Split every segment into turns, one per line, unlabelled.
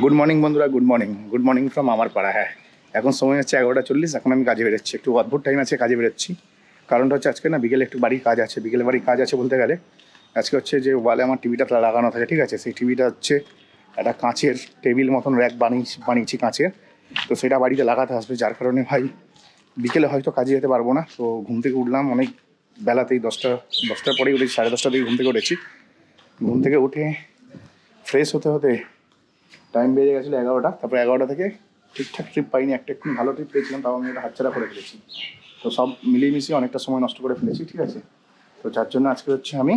Good morning বন্ধুরা good morning good morning from আমার পাড়া হ্যাঁ। এখন সময় হচ্ছে এগারোটা চল্লিশ, এখন আমি কাজে বেরোচ্ছি। একটু অদ্ভুত টাইম আছে কাজে বেরোচ্ছি। কারণটা হচ্ছে আজকে না, বিকেলে একটু বাড়ির কাজ আছে, বিকেলে বাড়ির কাজ আছে বলতে গেলে। আজকে হচ্ছে যে ওয়ালে আমার টিভিটা লাগানো থাকে, ঠিক আছে? সেই টিভিটা হচ্ছে একটা কাঁচের টেবিল মতন র্যাক বানিয়েছি বানিয়েছি কাঁচের। তো সেটা বাড়িতে লাগাতে আসবে, যার কারণে ভাই বিকেলে হয়তো কাজে যেতে পারব না। তো ঘুম থেকে উঠলাম, অনেক বেলাতেই দশটা, দশটার পরেই উঠেছি, সাড়ে দশটা থেকে ঘুম থেকে উঠেছি। ঘুম থেকে উঠে ফ্রেশ হতে হতে টাইম বেড়ে গেছিল এগারোটা, তারপর এগারোটা থেকে ঠিকঠাক ট্রিপ পাইনি, একটা একটু ভালো ট্রিপ পেয়েছিলাম, তাও আমি একটা হাতছাড়া করে ফেলেছি। তো সব মিলিয়ে মিশিয়ে অনেকটা সময় নষ্ট করে ফেলেছি, ঠিক আছে? তো যার জন্য আজকে হচ্ছে আমি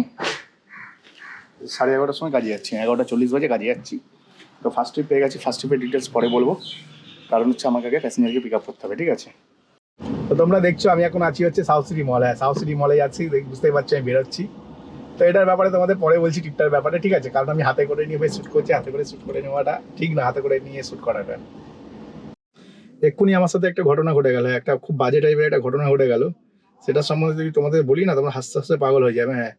সাড়ে এগারোটার সময় কাজে যাচ্ছি, এগারোটা চল্লিশ বাজে কাজে যাচ্ছি। তো ফার্স্ট ট্রিপ পেয়ে গেছি ফার্স্ট ট্রিপের ডিটেলস পরে বলব। কারণ হচ্ছে আমাকে আগে প্যাসেঞ্জারকে পিক আপ করতে হবে, ঠিক আছে? তো তোমরা দেখছ, আমি এখন আছি হচ্ছে সাউথ সিটি মলে সাউথ সিটি মলে যাচ্ছি বুঝতেই পারছি, আমি বেরোচ্ছি। তো এটার ব্যাপারে তোমাদের পরে বলছি টিকটার ব্যাপারে, ঠিক আছে? কারণ আমি হাতে করে নিয়ে শ্যুট করছি, হাতে করে শ্যুট করে নেওয়াটা ঠিক না, হাতে করে নিয়ে শ্যুট করাটা। এক্ষুনি আমার সাথে একটা ঘটনা ঘটে গেল, একটা খুব বাজে টাইপের একটা ঘটনা ঘটে গেল। সেটা সম্বন্ধে যদি তোমাদের বলি না, তোমরা হাসতে হাসতে পাগল হয়ে যাবে হ্যাঁ।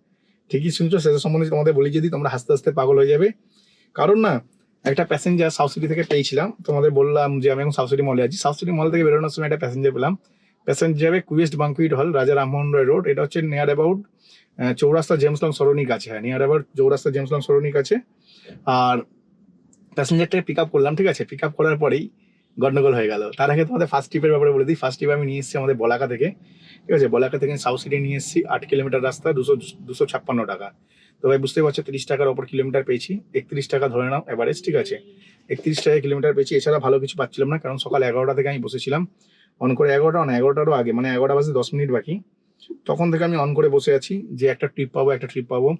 ঠিকই শুনছো, সেটা সম্বন্ধে তোমাদের বলি, যদি তোমরা হাসতে হাসতে পাগল হয়ে যাবে। কারণ না, একটা প্যাসেঞ্জার সাউথ সিটি থেকে পেয়েছিলাম। তোমাদের বললাম যে, আমি এখন সাউথ সিটি মলে আছি। সাউথ সিটি মল থেকে বেরোনোর সময় একটা প্যাসেঞ্জার পেলাম। প্যাসেঞ্জার যাবে কুয়েস্ট বাঙ্কুইট হল রাজা রামমোহন রয় রোড এটা হচ্ছে নিয়ার অ্যাবাউট চৌরাস্তা জেমস লং সরণি কাছে হ্যাঁ নিয়ার অ্যাবাউট চৌরাস্তা জেমস লং সরণি কাছে। আর প্যাসেঞ্জারটাকে পিক আপ করলাম, ঠিক আছে? পিক আপ করার পরেই গন্ডগোল হয়ে গেল। তার আগে তোমাদের ফার্স্ট ট্রিপের ব্যাপারে বলে দিই। ফার্স্ট ট্রিপ আমি নিয়ে এসেছি আমাদের বলাকা থেকে, ঠিক আছে? বলাকা থেকে সাউথ সিটি নিয়ে এসেছি, আট কিলোমিটার রাস্তা, দুশো দুশো ছাপ্পান্ন টাকা। তো ভাই, বুঝতেই পারছ, তিরিশ টাকার ওপর কিলোমিটার পেয়েছি। একত্রিশ টাকা ধরে নাও এভারেজ ঠিক আছে? একত্রিশ টাকা কিলোমিটার পেয়েছি। এছাড়া ভালো কিছু পাচ্ছিলাম না, কারণ সকাল এগারোটা থেকে আমি বসেছিলাম। অন করে এগারোটা, না, এগারোটারও আগে মানে এগারোটা বাজে দশ মিনিট বাকি। তখন থেকে আমি অন করে বসে আছি যে একটা ট্রিপ পাবো, একটা ট্রিপ পাবো।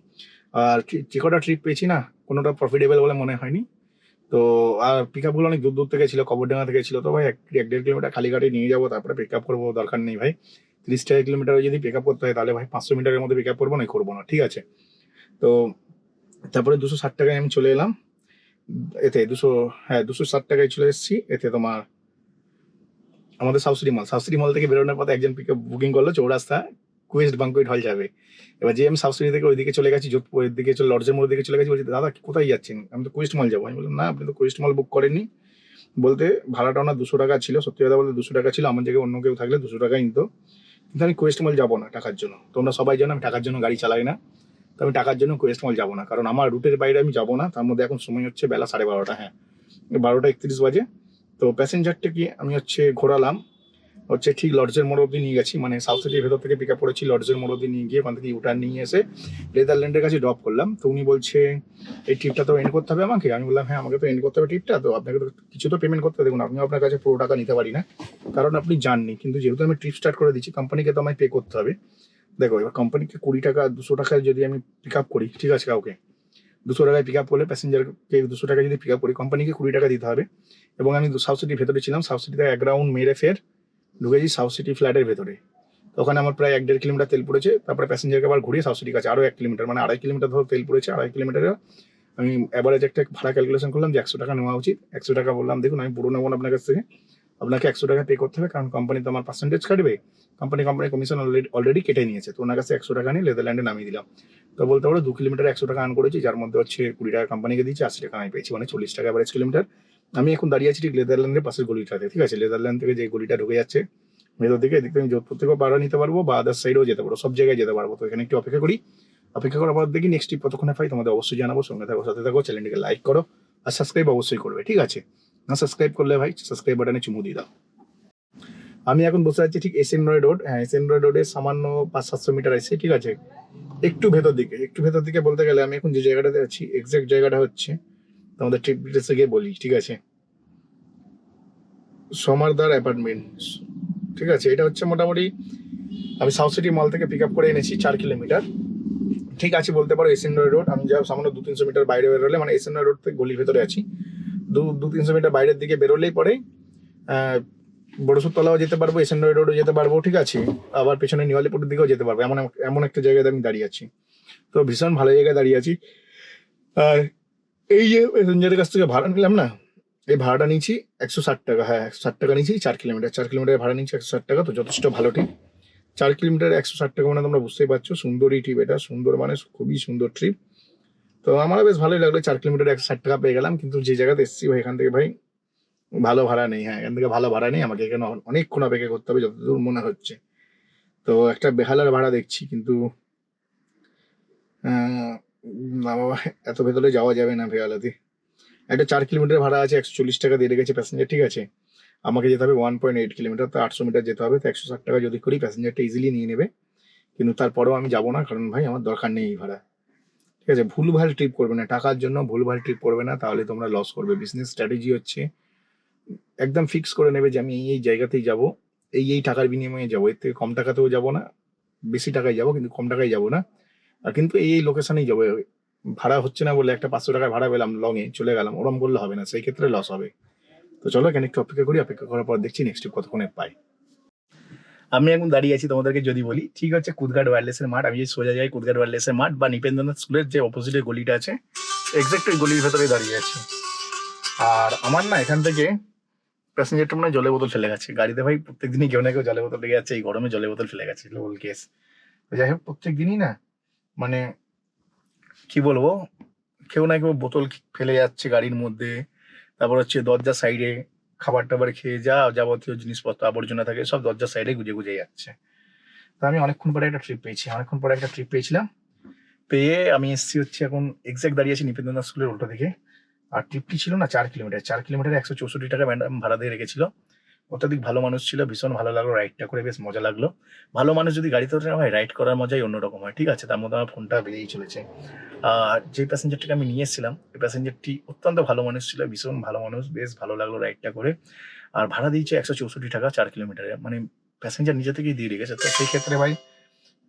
আর যে- কটা ট্রিপ পেয়েছি না, কোনোটা প্রফিটেবল বলে মনে হয়নি। তো, আর পিক আপগুলো অনেক দূর দূর থেকে ছিল, কবরডাঙ্গা থেকে ছিল, তো ভাই এক এক দেড় কিলোমিটার খালি গাড়ি নিয়ে যাব, তারপরে পিক আপ করব, দরকার নেই ভাই। তিরিশ টাকা কিলোমিটার যদি পিক আপ করতে হয়, তাহলে ভাই পাঁচশো মিটারের মধ্যে পিক আপ করব না করব না, ঠিক আছে? তো, তারপরে দুশো ষাট টাকায় আমি চলে এলাম। এতে দুশো হ্যাঁ দুশো ষাট টাকায় চলে এসেছি। এতে তোমার আমাদের সাউসিটি মল সাউসিটি মল থেকে বেরোনোর পথে একজন পিক বুকিং করল, চৌরাস্তা কুয়েস্ট বাঙ্কুইট হল যাবে। এবার যে আমি সাউসিটি থেকে ওইদিকে চলে গেছি যোধপুরের দিকে চলে লর্জের মোড়ের দিকে চলে গেছি, বলছি, দাদা, কোথায় যাচ্ছেন? আমি তো কুয়েস্ট মল যাব। আমি বললাম, না, আপনি তো কুয়েস্ট মল বুক করেননি। বলতে, ভাড়াটা ওনার দুশো টাকা ছিল। সত্যি কথা বলতে দুশো টাকা ছিল, আমার জায়গায় অন্য কেউ থাকলে দুশো টাকাই নিত। কিন্তু আমি কুয়েস্ট মল যাব না টাকার জন্য। তোমরা সবাই জানো, আমি টাকার জন্য গাড়ি চালাই না। তো আমি টাকার জন্য কুয়েস্ট মল যাব না। কারণ আমার রুটের বাইরে আমি যাব না। তার মধ্যে এখন সময় হচ্ছে বেলা সাড়ে বারোটা হ্যাঁ। বারোটা একত্রিশ বাজে। তো প্যাসেঞ্জারটাকে আমি হচ্ছে ঘোরালাম, হচ্ছে ঠিক লর্জের মোড় অব্দি নিয়ে গেছি মানে সাউথ সিটির ভেতর থেকে পিক আপ করেছি লর্জের মোড় অব্দি নিয়ে গিয়ে ওখান থেকে ইউটার্ন নিয়ে এসে লেদারল্যান্ডের কাছে ড্রপ করলাম। তো উনি বলছে, এই ট্রিপটা তো এন্ড করতে হবে আমাকে? আমি বললাম হ্যাঁ আমাকে তো এন্ড করতে হবে ট্রিপটা তো আপনাকে তো কিছু তো পেমেন্ট করতে দেখুন আপনি আপনার কাছে পুরো টাকা নিতে পারি না, কারণ আপনি জাননি। কিন্তু যেহেতু আমি ট্রিপ স্টার্ট করে দিচ্ছি কোম্পানিকে তো আমায় পে করতে হবে। দেখো, এবার কোম্পানিকে কুড়ি টাকা, দুশো টাকায় যদি আমি পিক আপ করি, ঠিক আছে, কাউকে দুশো টাকায় পিক আপ করলে প্যাসেঞ্জারকে দুশো টাকা যদি পিক আপ করি কোম্পানিকে কুড়ি টাকা দিতে হবে। এবং আমি সাউথ সিটির ভেতরে ছিলাম সাউথ সিটিতে এক রাউন্ড মেরে ফের ঢুকেছি সাউথ সিটি ফ্ল্যাটের ভেতরে। ওখানে আমার প্রায় এক দেড় কিলোমিটার তেল পড়েছে, তারপরে প্যাসেঞ্জারকে আবার ঘুরিয়ে সাউথ সিটির কাছে আরও এক কিলোমিটার মানে আড়াই কিলোমিটার ধরো তেল পড়েছে, আড়াই কিলোমিটারে আমি অ্যাভারেজ একটা ভাড়া ক্যালকুলেশন করলাম যে একশো টাকা নেওয়া উচিত। একশো টাকা বললাম, দেখুন আমি পুরো নেব আপনার কাছ থেকে। আপনাকে একশো টাকা পে করতে হবে, কারণ কোম্পানি তো আমার পার্সেন্টেজ কাটবে। Company company commission already already কেটে নিয়েছে। তো ওনার কাছে একশো টাকা নিয়ে লেদারল্যান্ডে নামিয়ে দিলাম। তো বলতে পারো, দু কিলোমিটার একশো টাকা আর্ন করেছি, যার মধ্যে হচ্ছে কুড়ি টাকা কোম্পানিকে দিয়েছি, আশি টাকা আমি পেয়েছি মানে চল্লিশ টাকা অ্যাভারেজ কিলোমিটার আমি এখন দাঁড়িয়ে আছি ঠিক লেদারল্যান্ডের পাশের গলিটাতে, ঠিক আছে? লেদারল্যান্ড থেকে যে গলিটা ঢুকে যাচ্ছে, ভেতর দিকে, এদিক আমি যোধপুর থেকেও পাড়া নিতে পারব, বা আদার সাইডেও যেতে পারব, সব জায়গায় যেতে পারব। তো এখানে একটু অপেক্ষা করি। অপেক্ষা করার পর দেখি নেক্সট ট্রিপ কতক্ষণে পাই, তোমাদের অবশ্যই জানাব, সঙ্গে থাকো, সাথে থাকো চ্যানেলটিকে লাইক করো, আর সাবস্ক্রাইব অবশ্যই করবে, ঠিক আছে? না সাবস্ক্রাইব করলে ভাই সাবস্ক্রাইব বাটনে চুমু দিয়ে দাও। আমি এখন বসে আছি ঠিক এস এন রয় রোড হ্যাঁ এস এন রয় রোডে সামান্য পাঁচ সাতশো মিটার আছে, ঠিক আছে? একটু ভেতর দিকে, একটু ভেতর দিকে বলতে গেলে আমি এখন যে জায়গাটাতে আছি এক্সাক্ট জায়গাটা হচ্ছে তোমাদের ট্রিপ ডিটেলসে গিয়ে বলি, ঠিক আছে? সমারদার অ্যাপার্টমেন্ট ঠিক আছে? এটা হচ্ছে মোটামুটি আমি সাউথ সিটি মল থেকে পিক আপ করে এনেছি, চার কিলোমিটার। ঠিক আছে বলতে পারো এসএন রোড আমি যা সামান্য দু তিনশো মিটার বাইরে বেরোলে মানে এসএন রয় রোড থেকে গলির ভেতরে আছি। দু দু, তিনশো মিটার বাইরের দিকে বেরোলেই পরে বড়সুরতলাও যেতে পারব এসএন রয় রোডও যেতে পারব, ঠিক আছে, আবার পেছনে নিওয়ালিপুরের দিকেও যেতে পারব, এমন এমন একটা জায়গায় আমি দাঁড়িয়ে আছি। তো ভীষণ ভালো জায়গায় দাঁড়িয়ে আছি। আর এই যে প্যাসেঞ্জারের কাছ থেকে ভাড়া নিলাম না, এই ভাড়াটা নিয়েছি একশো ষাট টাকা হ্যাঁ একশো ষাট টাকা নিয়েছি, চার কিলোমিটার চার কিলোমিটার ভাড়া নিচ্ছি একশো ষাট টাকা, তো যথেষ্ট ভালো ট্রিপ চার কিলোমিটার একশো ষাট টাকা মানে তোমরা বুঝতেই পারছ সুন্দরই ট্রিপ এটা, সুন্দর মানে খুবই সুন্দর ট্রিপ তো আমারও বেশ ভালোই লাগল, চার কিলোমিটার একশো ষাট টাকা পেয়ে গেলাম, কিন্তু যে জায়গাতে এসেছি ভাই, এখান থেকে ভাই, ভালো ভাড়া নেই হ্যাঁ এখান থেকে ভালো ভাড়া নেই, আমাকে এখানে অনেকক্ষণ অপেক্ষা করতে হবে, যতদূর মনে হচ্ছে। তো একটা বেহালার ভাড়া দেখছি, কিন্তু বাবা, এত ভেতরে যাওয়া যাবে না বেহালাতে। একটা চার কিলোমিটার ভাড়া আছে, একশো চল্লিশ টাকা দিয়ে রেখেছে প্যাসেঞ্জার ঠিক আছে? আমাকে যেতে হবে ওয়ান পয়েন্ট এইট কিলোমিটার, তো আটশো মিটার যেতে হবে, তো একশো ষাট টাকা যদি করি প্যাসেঞ্জারটা ইজিলি নিয়ে নেবে। কিন্তু তারপরেও আমি যাব না, কারণ ভাই, আমার দরকার নেই এই ভাড়া। ঠিক আছে, ভুলভাল ট্রিপ করবে না, টাকার জন্য ভুলভাল ট্রিপ করবে না, তাহলে তোমরা লস করবে। বিজনেস স্ট্র্যাটেজি হচ্ছে, একদম ফিক্স করে নেবে যে আমি এই এই জায়গাতেই যাব, এই এই টাকার বিনিময়ে যাব। এর থেকে কম টাকাতেও যাব না, বেশি টাকায় যাব, কিন্তু কম টাকায় যাব না। আর কিন্তু এই এই লোকেশনেই যাব। ভাড়া হচ্ছে না বলে একটা পাঁচশো টাকায় ভাড়া পেলাম লং এ চলে গেলাম, ওরম করলে হবে না, সেই ক্ষেত্রে লস হবে। তো চলো এখানে একটু অপেক্ষা করি, অপেক্ষা করার পর দেখছি নেক্সট কতক্ষণে পাই। আমি এখন দাঁড়িয়ে আছি তোমাদেরকে যদি বলি, ঠিক হচ্ছে কুদঘাট ওয়্যারলেসের মাঠ, আমি যদি সোজা যাই কুদঘাট ওয়্যারলেসের মাঠ বা নিপেন্দ্রনাথ স্কুলের যে অপোজিটের গলিটা আছে এক্সাক্ট ওই গলির ভেতরে দাঁড়িয়ে আছি। আর আমার না এখান থেকে প্যাসেঞ্জারটা মানে জলের বোতল ফেলে গেছে। গাড়িতে ভাই প্রত্যেক দিনই কেউ না কেউ জলের বোতল লেগে যাচ্ছে, এই গরমে জলের বোতল ফেলে গেছে লোল কেস যাই হোক প্রত্যেক দিনই না মানে কি বলব, কেউ না কেউ বোতল ফেলে যাচ্ছে গাড়ির মধ্যে। তারপর হচ্ছে দরজার সাইডে খাবার টাবার খেয়ে যা যাবতীয় জিনিসপত্র, আবর্জনা থাকে, সব দরজার সাইডে গুজে গুজে যাচ্ছে। তো আমি অনেকক্ষণ পরে একটা ট্রিপ পেয়েছি। অনেকক্ষণ পরে একটা ট্রিপ পেয়েছিলাম। পেয়ে আমি এসছি হচ্ছে এখন এক্সাক্ট দাঁড়িয়ে আছি নিপেন্দ্রনাথ স্কুলের উল্টো দিকে। আর ট্রিপটি ছিল না? চার কিলোমিটার চার কিলোমিটার একশো চৌষট্টি টাকা ম্যাডাম ভাড়া দিয়ে রেখেছিল। অত্যাধিক ভালো মানুষ ছিল, ভীষণ ভালো লাগল রাইডটা করে বেশ মজা লাগল। ভালো মানুষ যদি গাড়িতে ওঠে না হয় রাইড করার মজাই অন্যরকম হয়, ঠিক আছে? তার মধ্যে আমার ফোনটা বেরিয়েই চলেছে। আর যে প্যাসেঞ্জারটিকে আমি নিয়ে এসেছিলাম এই প্যাসেঞ্জারটি অত্যন্ত ভালো মানুষ ছিল, ভীষণ ভালো মানুষ, বেশ ভালো লাগল রাইডটা করে। আর ভাড়া দিয়েছে একশো চৌষট্টি টাকা চার কিলোমিটারে মানে প্যাসেঞ্জার নিজে থেকেই দিয়ে রেখেছে। তো সেই ক্ষেত্রে, ভাই,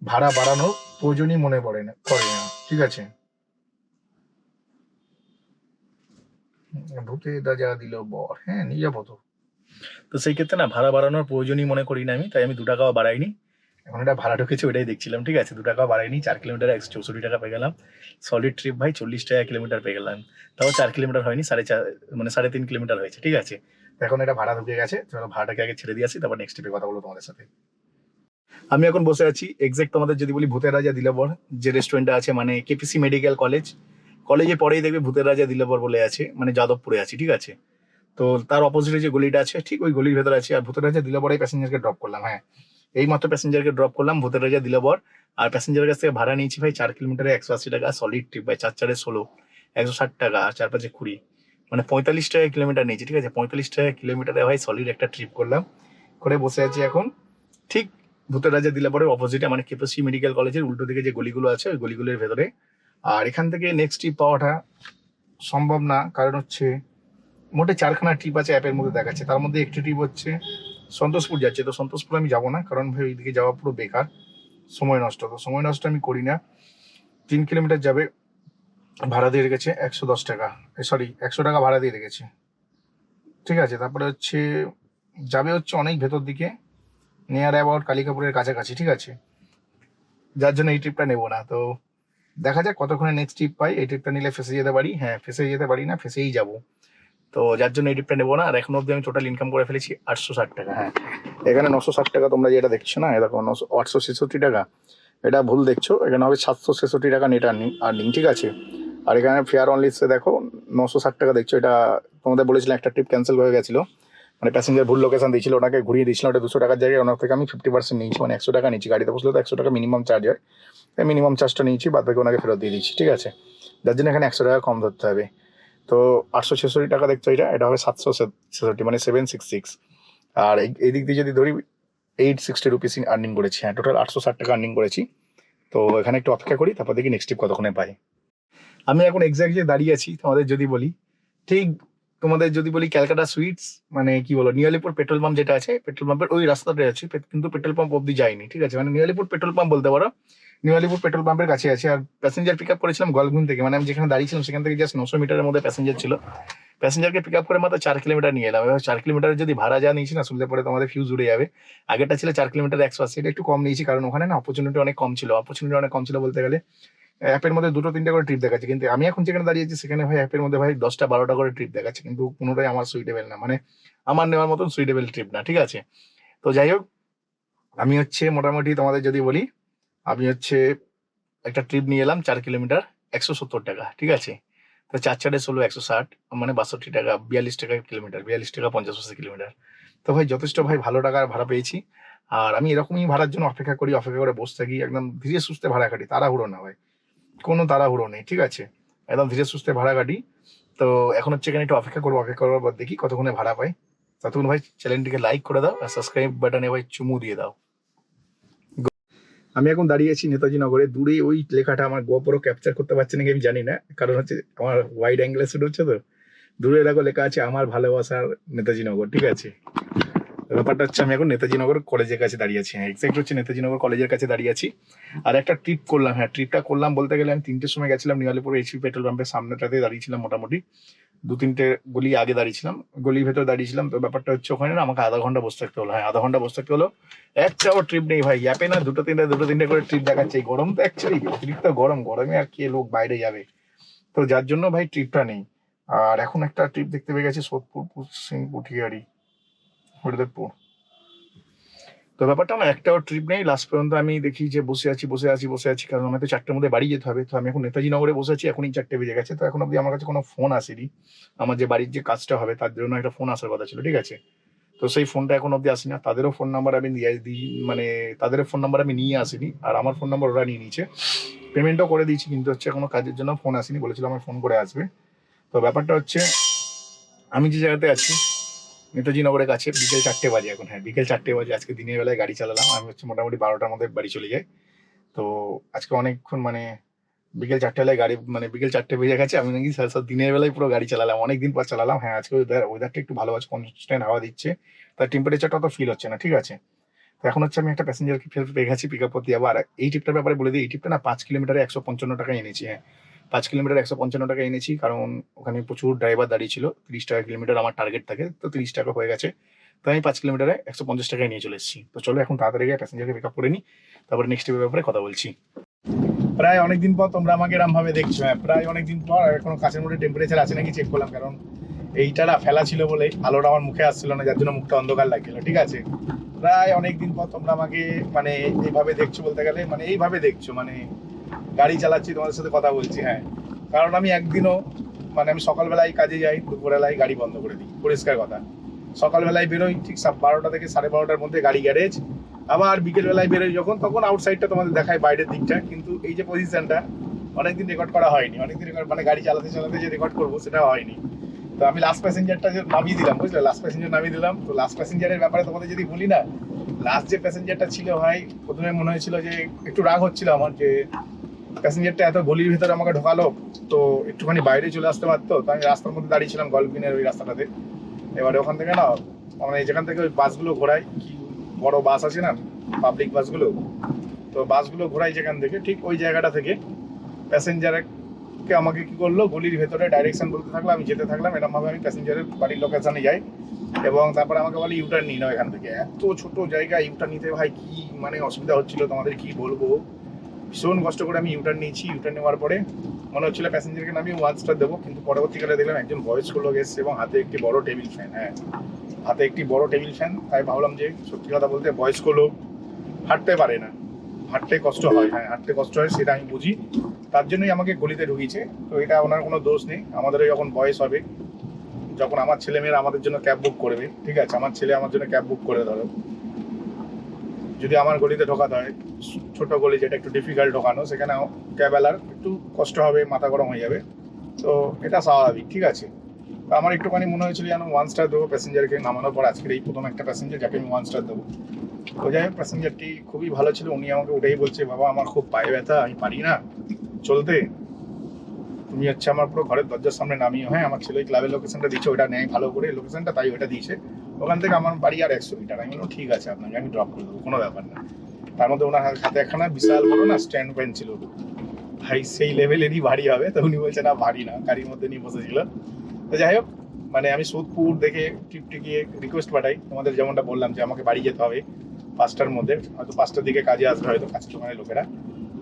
ভাড়া বাড়ানো প্রয়োজনই মনে পড়ে না করে না, ঠিক আছে? ভূতে যা দিল বর। হ্যাঁ নিয়ে যাব তো। তো সেই ক্ষেত্রে না, ভাড়া বাড়ানোর প্রয়োজনই মনে করি না আমি, তাই আমি দু টাকাও বাড়াইনি। এখন এটা ভাড়া ঢুকেছে, ওইটাই দেখছিলাম, ঠিক আছে? দু টাকা বাড়াইনি, চার কিলোমিটার একশো চৌষট্টি টাকা পেয়ে গেলাম। সলিড ট্রিপ ভাই, চল্লিশ টাকা কিলোমিটার পেয়ে গেলাম। তাও চার কিলোমিটার হয়নি, সাড়ে চার মানে সাড়ে তিন কিলোমিটার হয়েছে, ঠিক আছে? এখন এটা ভাড়া ঢুকে গেছে চলো ভাড়াটাকে আগে ছেড়ে দিয়ে আসি, তারপর নেক্সট ট্রিপে কথা বলব তোমাদের সাথে। আমি এখন বসে আছি এক্সাক্ট তোমাদের যদি বলি ভূতের রাজা দিলাবর, যে রেস্টুরেন্টটা আছে মানে কেপিসি মেডিকেল কলেজ কলেজে পরেই দেখবে ভূতের রাজা দিলাবর বলে আছে মানে যাদবপুরে আছি, ঠিক আছে? তো তার অপোজিটে যে গলিটা আছে, ঠিক ওই গলির ভেতরে আছে। আর ভূতের রাজা দিলাবরেই প্যাসেঞ্জারকে ড্রপ করলাম হ্যাঁ। এই মাত্র প্যাসেঞ্জারকে ড্রপ করলাম ভূতের রাজা দিলাবর। আর প্যাসেঞ্জারের কাছ থেকে ভাড়া নিয়েছি ভাই চার কিলোমিটারে একশো আশি টাকা সলিড ট্রিপ ভাই, চার চারে ষোলো, একশো ষাট টাকা, আর চার পাঁচে কুড়ি। মানে পঁয়তাল্লিশ টাকা কিলোমিটার নিয়েছি, ঠিক আছে? পঁয়তাল্লিশ টাকা কিলোমিটারে ভাই সলিড একটা ট্রিপ করলাম। করে বসে আছি এখন, ঠিক ভূতের রাজা দিলাবরের অপোজিটে মানে কেপিসি মেডিকেল কলেজের উল্টো দিকে যে গলিগুলো আছে, ওই গলিগুলোর ভেতরে। আর এখান থেকে নেক্সট ট্রিপ পাওয়াটা সম্ভব না, কারণ হচ্ছে মোটে চারখানা ট্রিপ আছে অ্যাপের মধ্যে দেখাচ্ছে। তার মধ্যে একটি ট্রিপ হচ্ছে, সন্তোষপুর যাচ্ছে। তো সন্তোষপুর আমি যাব না, কারণ ভাই ওইদিকে যাওয়া পুরো বেকার, সময় নষ্ট। তো সময় নষ্ট আমি করি না। তিন কিলোমিটার যাবে, ভাড়া দিয়ে রেখেছে একশো দশ টাকা। সরি একশো টাকা ভাড়া দিয়ে রেখেছে। ঠিক আছে, তারপরে হচ্ছে, যাবে হচ্ছে অনেক ভেতর দিকে নিয়ার অ্যাবাউট কালিকাপুরের কাছাকাছি, ঠিক আছে? যার জন্য এই ট্রিপটা নেব না। তো দেখা যাক কতক্ষণে নেক্সট ট্রিপ পাই। এই ট্রিপটা নিলে ফেসে যেতে পারি। হ্যাঁ ফেসে যেতে পারি না, ফেসেই যাব। তো যার জন্য এই ট্রিপটা নেব না। আর এখন অব্দি আমি টোটাল ইনকাম করে ফেলেছি আটশো ষাট টাকা। হ্যাঁ। এখানে নশো ষাট টাকা তোমরা যেটা দেখছ না এরকম নশো, আটশো ছেষট্টি টাকা। এটা ভুল দেখছ, এখানে হবে সাতশো ছেষট্টি টাকা নেট আর্নিং আর্নিং ঠিক আছে? আর এখানে ফেয়ার অন লিস্টে দেখো, নশো ষাট টাকা দেখছ। এটা তোমাদের বলেছিলাম একটা ট্রিপ ক্যান্সেল হয়ে গেছিল। মানে প্যাসেঞ্জার ভুল লোকেশন দিয়েছিল, ওনাকে ঘুরিয়ে দিয়েছিলাম ওটা দুশো টাকার জায়গায়। ওনার থেকে আমি ফিফটি পার্সেন্ট নিয়েছি মানে একশো টাকা নিয়েছি। গাড়িতে বসলে তো একশো টাকা মিনিমাম চার্জ হয়। মিনিমাম চার্জটা নিয়েছি, বাদ বাকি ওনাকে ফেরত দিয়ে দিচ্ছি ঠিক আছে? যার জন্য এখানে একশো টাকা কম ধরতে হবে। তো আটশো ছেষট্টি টাকা দেখছ এটা? এটা হবে সাতশো ছেষট্টি মানে সেভেন সিক্স সিক্স আর এই- দিক দিয়ে যদি ধরি এইট সিক্সটি রুপিস আর্নিং করেছি। হ্যাঁ টোটাল আটশো ষাট টাকা আর্নিং করেছি। তো এখানে একটু অপেক্ষা করি, তারপর দেখি নেক্সট টিপ কতক্ষণে পাই। আমি এখন এক্স্যাক্টলি দাঁড়িয়ে আছি, তোমাদের যদি বলি, ঠিক তোমাদের যদি বলি ক্যালকাটা সুইটস মানে কি বলো, নিয়ালিপুর পেট্রোল পাম্প যেটা আছে, পেট্রোল পাম্পের ওই রাস্তাটা আছে, কিন্তু পেট্রোল পাম্প অব্দি যায়নি, ঠিক আছে? মানে নিয়ালিপুর পেট্রোল পাম্প বলতে পারো নিয়ালিপুর পেট্রোল পাম্পের কাছে আছে। আর প্যাসেঞ্জার পিক আপ করেছিলাম গলগুন থেকে। মানে আমি যেখানে দাঁড়িয়েছিলাম, সেখান থেকে জাস্ট নশো মিটারের মধ্যে প্যাসেঞ্জার ছিল। প্যাসেঞ্জারকে পিক আপ করে মাত্র চার কিলোমিটার নিয়ে এলাম। এবার চার কিলোমিটারের যদি ভাড়া যা নিয়েছি না শুনতে পরে তোমাদের ফিউজ উড়ে যাবে। আগেরটা ছিল চার কিলোমিটার একশো আশি এটা একটু কম নিয়েছি কারণ ওখানে না অপরচুনিটি অনেক কম ছিল। অপরচুনিটি অনেক কম ছিল বলতে গেলে অ্যাপের মধ্যে দুটো তিনটা করে ট্রিপ দেখাচ্ছে। কিন্তু আমি এখন যেখানে দাঁড়িয়েছি, সেখানে ভাই অ্যাপের মধ্যে ভাই দশটা বারোটা করে ট্রিপ দেখাচ্ছে। কিন্তু কোনোটাই আমার সুইটেবল না। মানে আমার নেওয়ার মতন সুইটেবল ট্রিপ না। ঠিক আছে? তো যাই হোক, আমি হচ্ছে মোটামুটি তোমাদের যদি বলি আমি হচ্ছে একটা ট্রিপ নিয়ে এলাম চার কিলোমিটার, একশো সত্তর টাকা, ঠিক আছে? তো চার চারে ষোলো, একশো ষাট মানে বাষট্টি টাকা, বিয়াল্লিশ টাকা কিলোমিটার, বিয়াল্লিশ টাকা পঞ্চাশ পয়সা কিলোমিটার। তো ভাই, যথেষ্ট ভাই, ভালো টাকার ভাড়া পেয়েছি। আর আমি এরকমই ভাড়ার জন্য অপেক্ষা করি, অপেক্ষা করে বসে থাকি, একদম ধীরে সুস্থে ভাড়া কাটি, তাড়াহুড়ো না ভাই। কোনো তাড়াহুড়ো নেই, ঠিক আছে? একদম ধীরে সুস্থে ভাড়া কাটি। তো এখন হচ্ছে এখানে একটু অপেক্ষা করব, অপেক্ষা করার পর দেখি কতক্ষণে ভাড়া পাই। ততক্ষণ ভাই চ্যানেলটিকে লাইক করে দাও আর সাবস্ক্রাইব বাটনে ভাই চুমু দিয়ে দাও। আমি এখন দাঁড়িয়ে আছি নেতাজি নগরে। দূরে ওই লেখাটা আমার গোপরও ক্যাপচার করতে পারছে নাকি আমি জানি না। কারণ হচ্ছে আমার ওয়াইড অ্যাঙ্গেলে শুট হচ্ছে তো। দূরে দেখো লেখা আছে, আমার ভালোবাসার নেতাজি নগর ঠিক আছে? ব্যাপারটা হচ্ছে আমি এখন নেতাজি নগর কলেজের কাছে দাঁড়িয়ে আছি। হ্যাঁ এক্সাক্ট হচ্ছে নেতাজি নগর কলেজের কাছে দাঁড়িয়ে আছি। আর একটা ট্রিপ করলাম। হ্যাঁ ট্রিপটা করলাম বলতে গেলে আমি তিনটের সময় গেছিলাম নিয়ালিপুর এইচপি পেট্রোল পাম্পের সামনেটাতে দাঁড়িয়েছিলাম মোটামুটি। দু তিনটে গলি আগে দাঁড়িয়েছিলাম, গলির ভেতরে দাঁড়িয়েছিলাম, তো ব্যাপারটা হচ্ছে ওখানে না আমাকে আধা ঘণ্টা বসে থাকতে হলো। হ্যাঁ আধা ঘণ্টা বসে থাকতে হলো। একটাও ট্রিপ নেই ভাই অ্যাপে না দুটো তিনটে দুটো তিনটে করে ট্রিপ দেখাচ্ছে। গরম তো অ্যাকচুয়ালি অতিরিক্ত গরম, গরমে আর কে লোক বাইরে যাবে? তো যার জন্য ভাই ট্রিপটা নেই। আর এখন একটা ট্রিপ দেখতে পেয়ে গেছি, সোদপুর, পশ্চিম, পুঠিয়ারি, হরিদেবপুর। তো ব্যাপারটা না একটাও ট্রিপ নেই লাস্ট পর্যন্ত আমি দেখি যে বসে আছি বসে আছি বসে আছি, কারণ আমাকে চারটের মধ্যে বাড়ি যেতে হবে, তো আমি এখন নেতাজি নগরে বসে আছি, এখনই চারটে বেজে গেছে, তো এখন অব্দি আমার কাছে কোনো ফোন আসেনি। আমার যে বাড়ির যে কাজটা হবে, তার জন্য একটা ফোন আসার কথা ছিল, ঠিক আছে? তো সেই ফোনটা এখন অব্দি আসেনি, আর তাদেরও ফোন নাম্বার আমি দিই মানে তাদেরও ফোন নাম্বার আমি নিয়ে আসিনি, আর আমার ফোন নাম্বার ওরা নিয়ে নিয়েছে। পেমেন্টও করে দিয়েছি, কিন্তু হচ্ছে কোনো কাজের জন্য ফোন আসেনি, বলেছিল আমার ফোন করে আসবে। তো ব্যাপারটা হচ্ছে, আমি যে জায়গাতে আছি নেতাজি নগরের কাছে বিকেল চারটে বাজে এখন হ্যাঁ বিকেল চারটে বাজে। আজকে দিনের বেলায় গাড়ি চালালাম। আমি হচ্ছে মোটামুটি বারোটার মধ্যে বাড়ি চলে যাই। তো আজকে অনেকক্ষণ মানে বিকেল চারটে বেলায় গাড়ি মানে বিকেল চারটে বেজে গেছে। আমি নাকি সারা দিনের বেলায় পুরো গাড়ি চালালাম। অনেকদিন পর চালালাম। হ্যাঁ আজকে ওয়েদার ওয়েদারটা একটু ভালো আছে কনস্ট্যান্ট হাওয়া দিচ্ছে। তার টেম্পারেচারটা অত ফিল হচ্ছে না, ঠিক আছে? তো এখন হচ্ছে আমি একটা প্যাসেঞ্জারকে ফের পেয়ে গেছি পিক আপ করতে যাব। আর এই ট্রিপটার ব্যাপারে বলে দিই, এই ট্রিপটা না পাঁচ কিলোমিটারে একশো পঞ্চান্ন টাকা এনেছি হ্যাঁ। পাঁচ কিলোমিটার একশো পঞ্চান্ন টাকা এনেছি, কারণ ওখানে প্রচুর ড্রাইভার দাঁড়িয়ে ছিল। তিরিশ টাকা কিলোমিটার আমার টার্গেট থাকে, তো তিরিশ টাকা হয়ে গেছে। তো আমি পাঁচ কিলোমিটারে একশো পঞ্চাশ টাকায় নিয়ে চলে এসেছি। তো চলো এখন তাড়াতাড়ি গিয়ে প্যাসেঞ্জারকে পিক আপ করে নিই তারপরে নেক্সট ব্যাপারে কথা বলছি। প্রায় অনেকদিন পর তোমরা আমাকে এরম ভাবে দেখছ হ্যাঁ প্রায় অনেকদিন পর এখনও কাছের মধ্যে টেম্পারেচার আছে নাকি চেক করলাম, কারণ এইটা না ফেলা ছিল বলে আলোটা আমার মুখে আসছিল না, যার জন্য মুখটা অন্ধকার লাগছিল, ঠিক আছে? প্রায় অনেকদিন পর তোমরা আমাকে মানে এইভাবে দেখছ বলতে গেলে মানে এইভাবে দেখছ মানে গাড়ি চালাচ্ছি, তোমাদের সাথে কথা বলছি হ্যাঁ। কারণ আমি একদিনও মানে আমি সকালবেলায় কাজে যাই, দুপুরবেলায় গাড়ি বন্ধ করে দিই। পরিষ্কার কথা। সকালবেলায় বেরোই, ঠিক বারোটা থেকে সাড়ে বারোটার মধ্যে গাড়ি গ্যারেজ। আবার বিকেলবেলায় বেরোই যখন, তখন আউটসাইডটা তোমাদের দেখায় বাইরের দিকটা। কিন্তু এই যে পজিশনটা অনেকদিন রেকর্ড করা হয়নি। অনেকদিন রেকর্ড মানে গাড়ি চালাতে চালাতে যে রেকর্ড করব, সেটা হয়নি। তো আমি লাস্ট প্যাসেঞ্জারটা যে নামিয়ে দিলাম, বুঝলে? লাস্ট প্যাসেঞ্জার নামিয়ে দিলাম। তো লাস্ট প্যাসেঞ্জারের ব্যাপারে তোমাদের যদি বলি না লাস্ট যে প্যাসেঞ্জারটা ছিল ভাই, প্রথমে মনে হয়েছিল যে, একটু রাগ হচ্ছিল আমার যে প্যাসেঞ্জারটা এত গলির ভিতরে আমাকে ঢোকালো, তো একটুখানি বাইরে চলে আসতে পারতো, তো আমি রাস্তার মধ্যে দাঁড়িয়েছিলাম গল্পিনের ওই রাস্তাটাতে। এবারে ওখান থেকে না মানে যেখান থেকে ওই বাসগুলো ঘোরায়, কি বড় বাস আছে না পাবলিক বাসগুলো, তো বাসগুলো ঘোরাই যেখান থেকে, ঠিক ওই জায়গাটা থেকে প্যাসেঞ্জারকে আমাকে কি করল, গলির ভেতরে ডাইরেকশন বলতে থাকল, আমি যেতে থাকলাম এরকম ভাবে আমি প্যাসেঞ্জারের বাড়ির লোকেশনে যাই, এবং তারপরে আমাকে বলে ইউটার্ন নিয়ে নাও এখান থেকে। এত ছোট জায়গা ইউটার্ন নিতে ভাই কি মানে অসুবিধা হচ্ছিল, তোমাদের কি বলব? ভীষণ কষ্ট করে আমি ইউটার্ন নিয়েছি। ইউটার্ন নেওয়ার পরে মনে হচ্ছিল প্যাসেঞ্জারকে আমি ওয়ান স্টার দেবো, কিন্তু পরবর্তীকালে দেখলাম একজন বয়স্ক লোক এসছে এবং হাতে একটি বড় টেবিল ফ্যান হ্যাঁ হাতে একটি বড় টেবিল ফ্যান তাই ভাবলাম যে সত্যি কথা বলতে বয়স্ক লোক হাঁটতে পারে না। হাঁটতে কষ্ট হয় হ্যাঁ হাঁটতে কষ্ট হয় সেটা আমি বুঝি। তার জন্যই আমাকে গলিতে ঢুকিয়েছে। তো এটা ওনার কোনো দোষ নেই। আমাদেরও যখন বয়স হবে, যখন আমার ছেলেমেয়েরা আমাদের জন্য ক্যাব বুক করবে, ঠিক আছে? আমার ছেলে আমার জন্য ক্যাব বুক করে ধরো। যদি আমার গলিতে ঢোকাতে হয় ছোট গলি যেটা একটু ডিফিকাল্ট ঢোকানো সেখানে ক্যাবেলার একটু কষ্ট হবে, মাথা গরম হয়ে যাবে। তো এটা স্বাভাবিক, ঠিক আছে? তো আমার একটুখানি মনে হয়েছিল যেন ওয়ান স্টার দেবো প্যাসেঞ্জারকে নামানোর পর, আজকের এই প্রথম একটা প্যাসেঞ্জার যাকে আমি ওয়ান স্টার দেবো। তো যাই হোক প্যাসেঞ্জারটি খুবই ভালো ছিল, উনি আমাকে ওটাই বলছে, বাবা, আমার খুব পায়ে ব্যথা, আমি পারি না। চলতে। তুমি হচ্ছে আমার পুরো ঘরের দরজার সামনে নামিয়ে হ্যাঁ আমার ছেলে ক্লাবের লোকেশনটা দিচ্ছে ওটা নেয় ভালো করে লোকেশনটা তাই ওটা দিয়েছে। ওখান থেকে আমার বাড়ি আর একশো মিটার। আমি বললাম, ঠিক আছে, আপনাকে আমি ড্রপ করে দেবো, কোনো ব্যাপার না। তার মধ্যে ওনার হাতে একখানা বিশাল বড় না স্ট্যান্ড পেন ছিল ভাই, সেই লেভেলেরই ভারী হবে, তো উনি বলছে, না ভারী না, গাড়ির মধ্যে নিয়ে বসেছিল। তো যাই হোক মানে আমি সোদপুর দেখে ট্রিপটি গিয়ে রিকোয়েস্ট পাঠাই। তোমাদের যেমনটা বললাম যে, আমাকে বাড়ি যেতে হবে পাঁচটার মধ্যে, হয়তো পাঁচটার দিকে কাজে আসবে হয়তো কাছের দোকানের লোকেরা।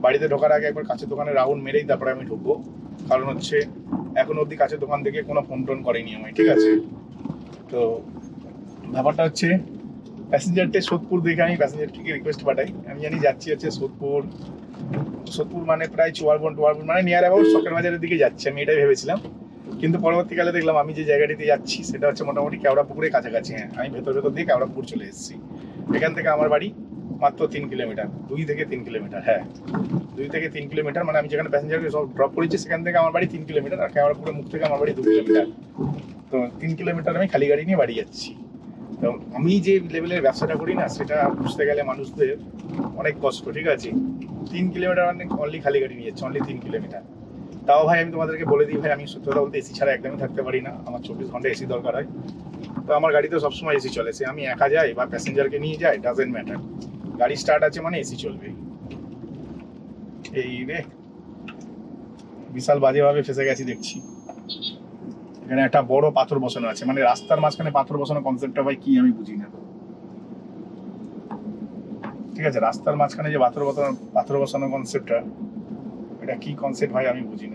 বাড়িতে ঢোকার আগে একবার কাছের দোকানে রাউন্ড মেরেই তারপরে আমি ঢুকবো। কারণ হচ্ছে, এখন অবধি কাছের দোকান থেকে কোনো ফোন টোন করেনি আমি ঠিক আছে? তো ব্যাপারটা হচ্ছে প্যাসেঞ্জারটে সোদপুর দেখে আমি প্যাসেঞ্জারটিকে রিকোয়েস্ট পাঠাই। আমি জানি যাচ্ছি হচ্ছে সোদপুর। সোদপুর মানে প্রায় চুয়ারবন টুয়ারবন মানে নিয়ার অ্যাবাউট সকের বাজারের দিকে যাচ্ছে আমি, এটাই ভেবেছিলাম। কিন্তু পরবর্তীকালে দেখলাম আমি যে জায়গাটিতে যাচ্ছি, সেটা হচ্ছে মোটামুটি কেওড়া পুকুরের কাছাকাছি। হ্যাঁ আমি ভেতর ভেতর দিয়ে কেওড়া পুকুর চলে এসেছি। এখান থেকে আমার বাড়ি মাত্র তিন কিলোমিটার, দুই থেকে তিন কিলোমিটার হ্যাঁ। দুই থেকে তিন কিলোমিটার মানে আমি যেখানে প্যাসেঞ্জারকে সব ড্রপ করেছি, সেখান থেকে আমার বাড়ি তিন কিলোমিটার আর কেওড়াপুরের মুখ থেকে আমার বাড়ি দু কিলোমিটার। তো তিন কিলোমিটার আমি খালি গাড়ি নিয়ে বাড়ি যাচ্ছি। তো আমি যে লেভেলের ব্যবসাটা করি না, সেটা বুঝতে গেলে মানুষদের অনেক কষ্ট, ঠিক আছে? তিন কিলোমিটার অনেক অনলি খালি গাড়ি নিয়ে যাচ্ছে অনলি তিন কিলোমিটার তাও ভাই আমি তোমাদেরকে বলে দিই ভাই, আমি সত্যি কথা বলতে এসি ছাড়া একদমই থাকতে পারি না। আমার চব্বিশ ঘণ্টা এসি দরকার হয়। তো আমার গাড়িতে সবসময় এসি চলে। সে আমি একা যাই বা প্যাসেঞ্জারকে নিয়ে যাই ডাজেন্ট ম্যাটার গাড়ি স্টার্ট আছে মানে এসি চলবে। এই রে। বিশাল বাজেভাবে ফেসে গেছি দেখছি। এখানে একটা বড় পাথর বসানো আছে। মানে রাস্তার মাঝখানে পাথর বসানো কনসেপ্টটা ভাই কি আমি বুঝি না। ঠিক আছে, রাস্তার মাঝখানে যে পাথর বসানো পাথর বসানো কনসেপ্টটা এটা কি কনসেপ্ট ভাই আমি বুঝি না।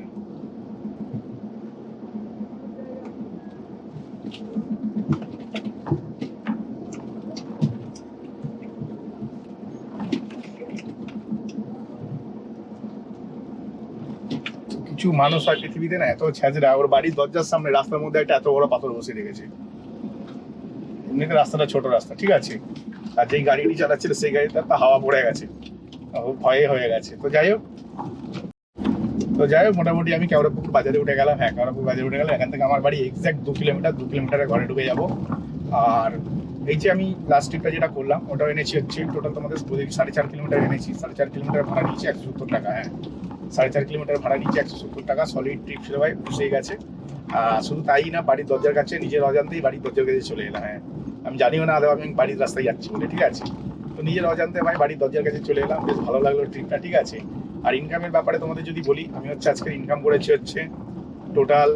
কিছু মানুষ আর পৃথিবীতে না এত ছ্যাঁচড়া ওর বাড়ির দরজার সামনে রাস্তার মধ্যে একটা এত বড় পাথর বসে রেখেছে। এমনিতে রাস্তাটা ছোট রাস্তা, ঠিক আছে? আর যেই গাড়িটি চালাচ্ছিল সেই গাড়িটার তো হাওয়া পড়ে গেছে। ভয়ে হয়ে গেছে। তো যাই হোক। তো যাই হোক, মোটামুটি আমি কেওড়াপুকুর বাজারে উঠে গেলাম। হ্যাঁ কেওড়াপুকুর বাজারে উঠে গেলাম। এখান থেকে আমার বাড়ি এক্স্যাক্ট দু কিলোমিটার, দু কিলোমিটারে ঘরে ঢুকে যাব। আর এই যে আমি লাস্ট ট্রিপটা যেটা করলাম, ওটাও এনেছি হচ্ছে টোটাল তোমাদের সাড়ে চার কিলোমিটার এনেছি। সাড়ে চার কিলোমিটার ভাড়া নিয়েছি একশো সত্তর টাকা হ্যাঁ। সাড়ে চার কিলোমিটার ভাড়া নিচ্ছে একশো সত্তর টাকা সলিড ট্রিপ ভাই পুষে গেছে। শুধু তাই না, বাড়ির দরজার কাছে নিজের অজান্তেই বাড়ির দরজার কাছে চলে এলাম। হ্যাঁ আমি জানিও না আদৌ আমি বাড়ির রাস্তায় যাচ্ছি বলে, ঠিক আছে? তো নিজের অজান্তে ভাই বাড়ির দরজার কাছে চলে এলাম, বেশ ভালো লাগল ট্রিপটা ঠিক আছে? আর ইনকামের ব্যাপারে তোমাদের যদি বলি, আমি হচ্ছে আজকের ইনকাম করেছি হচ্ছে টোটাল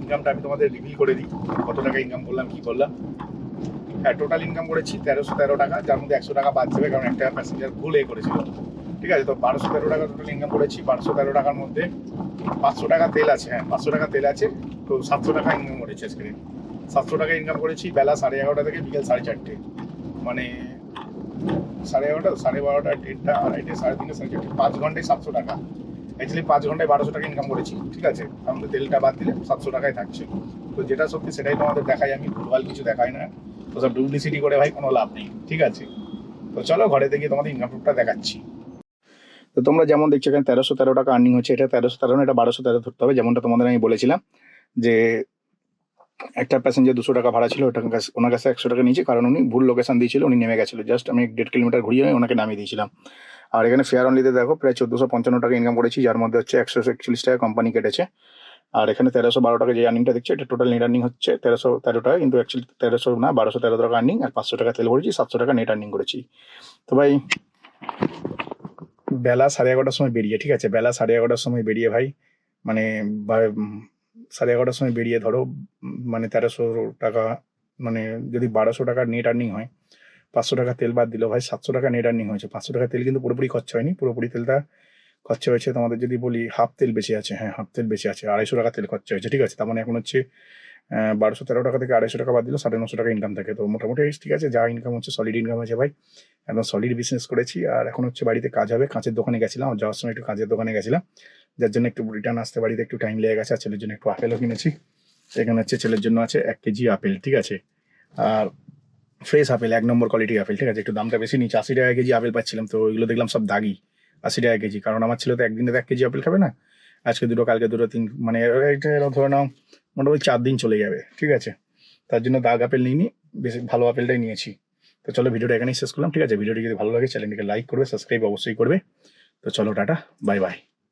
ইনকামটা আমি তোমাদের রিভিল করে দিই, কত টাকা ইনকাম করলাম, কি করলাম? হ্যাঁ টোটাল ইনকাম করেছি তেরোশো তেরো টাকা, যার মধ্যে একশো টাকা বাদ যাবে, কারণ একটা প্যাসেঞ্জার ভুল এ করেছিল। ঠিক আছে, তো বারোশো তেরো টাকা টোটাল ইনকাম করেছি, বারোশো তেরো টাকার মধ্যে পাঁচশো টাকা তেল আছে হ্যাঁ পাঁচশো টাকা তেল আছে, তো সাতশো টাকা ইনকাম করেছি আজকে। সাতশো টাকা ইনকাম করেছি, বেলা সাড়ে এগারোটা থেকে বিকেল সাড়ে চারটে। মানে সাড়ে এগারোটা সাড়ে বারোটা, দেড়টা, আড়াইটে, সাড়ে তিনটে, সাড়ে চারটে, পাঁচ ঘন্টায় সাতশো টাকা। অ্যাকচুয়ালি পাঁচ ঘন্টায় বারোশো টাকা ইনকাম করেছি, ঠিক আছে? মধ্যে তেলটা বাদ দিলে সাতশো টাকায় থাকছে। তো যেটা সত্যি সেটাই তোমাদের দেখাই, আমি ভুলভাল কিছু দেখাই না। তো সব ডুপ্লিসিটি করে ভাই কোনো লাভ নেই, ঠিক আছে? তো চলো ঘরে থেকে তোমাদের ইনকাম প্রুফটা দেখাচ্ছি। তো তোমরা যেমন দেখছ এখানে তেরোশো তেরো টাকা আর্নিং হচ্ছে, এটা তেরোশো তেরো এটা বারোশো তেরো ধরতে হবে। যেমনটা তোমাদের আমি বলেছিলাম যে একটা প্যাসেঞ্জার দুশো টাকা ভাড়া ছিল ওটা ওনার কাছে একশো টাকা নিয়েছি, কারণ উনি ভুল লোকেশন দিয়েছিল, উনি নেমে গেছিল। জাস্ট আমি দেড় কিলোমিটার ঘুরিয়ে আমি ওনাকে নামিয়ে দিয়েছিলাম। আর এখানে ফেয়ার অনলিতে দেখো, প্রায় চোদ্দোশো পঞ্চান্ন টাকা ইনকাম করেছি, যার মধ্যে হচ্ছে একশো একচল্লিশ টাকা কোম্পানি কেটেছে। আর এখানে তেরোশো বারো টাকা যে আর্নিংটা দেখছে, এটা টোটাল নেট আর্নিং হচ্ছে তেরোশো তেরো টাকা, কিন্তু অ্যাকচুয়ালি তেরোশো না, বারোশো তেরো টাকা আর্নিং আর পাঁচশো টাকা তেল ভরেছি, সাতশো টাকা নেট আর্নিং করেছি। তো ভাই বেলা সাড়ে এগারোটার সময় বেরিয়ে, ঠিক আছে? বেলা সাড়ে এগারোটার সময় বেরিয়ে ভাই মানে সাড়ে এগারোটার সময় বেরিয়ে ধরো মানে তেরোশো টাকা মানে যদি বারোশো টাকার নেট আর্নিং হয়, পাঁচশো টাকা তেল বাদ দিল ভাই, সাতশো টাকা নেট আর্নিং হয়েছে। পাঁচশো টাকা তেল কিন্তু পুরোপুরি খরচা হয়নি, পুরোপুরি তেলটা খরচা হয়েছে তোমাদের যদি বলি হাফ তেল বেশি আছে হ্যাঁ হাফ তেল বেশি আছে, আড়াইশো টাকা তেল খরচা হয়েছে, ঠিক আছে? তার মানে এখন হচ্ছে বারোশো তেরো টাকা থেকে আড়াইশো টাকা বাদ দিল, সাড়ে নশো টাকা ইনকাম থাকে। তো মোটামুটি, ঠিক আছে, যা ইনকাম হচ্ছে সলিড ইনকাম আছে ভাই। একদম সলিড বিজনেস করেছি। আর এখন হচ্ছে বাড়িতে কাজ হবে। কাঁচের দোকানে গেছিলাম যাওয়ার সময় একটু কাঁচের দোকানে গেছিলাম। যার জন্য একটু রিটার্ন আসতে বাড়িতে একটু টাইম লেগে গেছে, আর ছেলের জন্য একটু আপেলও কিনেছি। এখানে হচ্ছে ছেলের জন্য আছে এক কেজি আপেল, ঠিক আছে? আর ফ্রেশ আপেল, এক নম্বর কোয়ালিটি আপেল, ঠিক আছে? একটু দামটা বেশি নিচ্ছে আশি টাকা কেজি আপেল পাচ্ছিলাম। তো ওইগুলো দেখলাম সব দাগি, আশি টাকা কেজি। কারণ আমার ছেলে তো একদিনে এক কেজি আপেল খাবে না। আজকে দুটো, কালকে দুটো, তিন মানে এটা ধরে নাও, মোটামুটি চার দিন চলে যাবে, ঠিক আছে? তার জন্য দাগ আপেল নিইনি, বেশি ভালো আপেলটাই নিয়েছি। তো চলো ভিডিওটা এখানেই শেষ করলাম। ঠিক আছে, ভিডিওটি যদি ভালো লাগে চ্যানেলটিকে লাইক করবে সাবস্ক্রাইব অবশ্যই করবে। তো চলো, টাটা বাই বাই